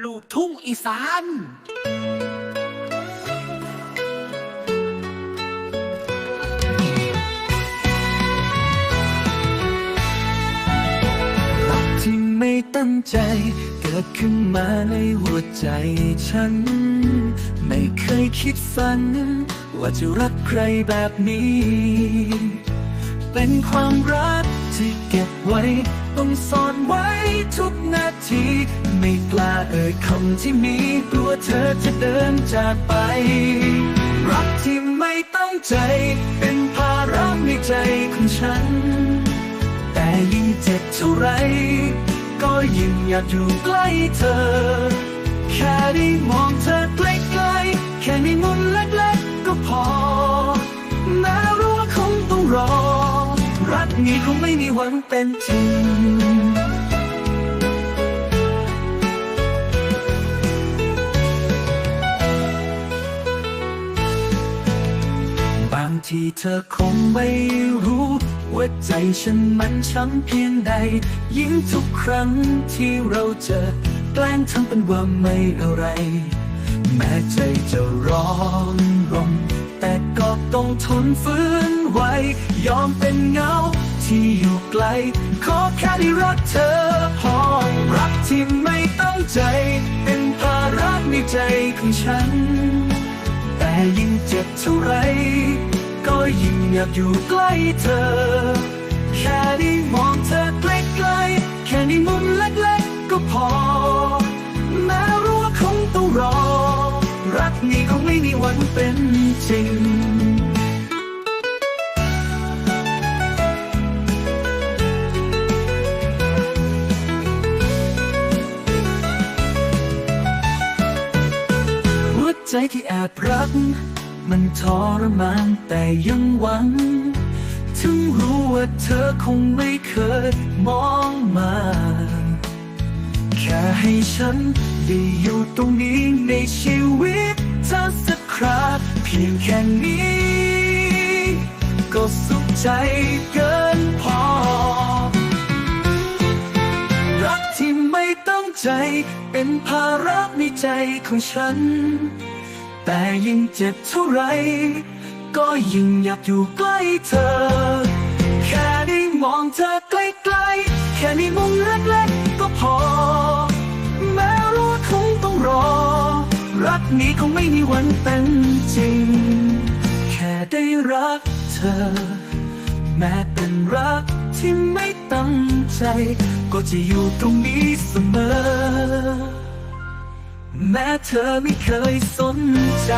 ลูกทุ่งอีสานรักที่ไม่ตั้งใจ เกิดขึ้นมาในหัวใจฉัน ไม่เคยคิดฝัน ว่าจะรักใครแบบนี้ เป็นความรักที่เก็บไว้ ต้องซ่อนไว้ทุกนาทีาเอ่ยคำที่มีกลัวเธอจะเดินจากไป รักที่ไม่ตั้งใจเป็นภาระในใจของฉัน แต่ยิ่งเจ็บเท่าไร ก็ยิ่งอยากอยู่ใกล้เธอ แค่ได้มองเธอใกล้ๆแค่ในมุมเล็กๆก็พอแม้รู้ว่าคงต้องรอ รักนี้คงไม่มีวันเป็นจริง ที่เธอคงไม่รู้ว่าใจฉันมันช้ำเพียงใด ยิ่งทุกครั้งที่เราเจอแกล้งทำเป็นว่าไม่อะไร แม้ใจจะร้อนรนแต่ก็ต้องทนฝืนไว้ ยอมเป็นเงาที่อยู่ไกล ขอแค่ได้รักเธอพอรักที่ไม่ตั้งใจ เป็นภาระในใจของฉัน แต่ยิ่งเจ็บเท่าไร ยิ่งอยากอยู่ใกล้เธอ แค่ได้มองเธอใกล้ๆแค่ในมุมเล็กๆก็พอ แม้รู้ว่าคงต้องรอ รักนี้คงไม่มีวันเป็นจริงหัวใจที่แอบรัก มันทรมานแต่ยังหวัง ถึงรู้ว่าเธอคงไม่เคยมองมา แค่ให้ฉันได้อยู่ตรงนี้ในชีวิตเธอสักคราเพียงแค่นี้ ก็สุขใจเกินพอ รักที่ไม่ตั้งใจเป็นภาระในใจของฉัน แต่ยิ่งเจ็บเท่าไร ก็ยิ่งอยากอยู่ใกล้เธอ แค่ได้มองเธอใกล้ๆ แค่ในมุมเล็กๆก็พอ แม้รู้คงต้องรอ รักนี้คงไม่มีวันเป็นจริง แค่ได้รักเธอ แม้เป็นรักที่ไม่ตั้งใจ ก็จะอยู่ตรงนี้เสมอ แม้เธอไม่เคยสนใจ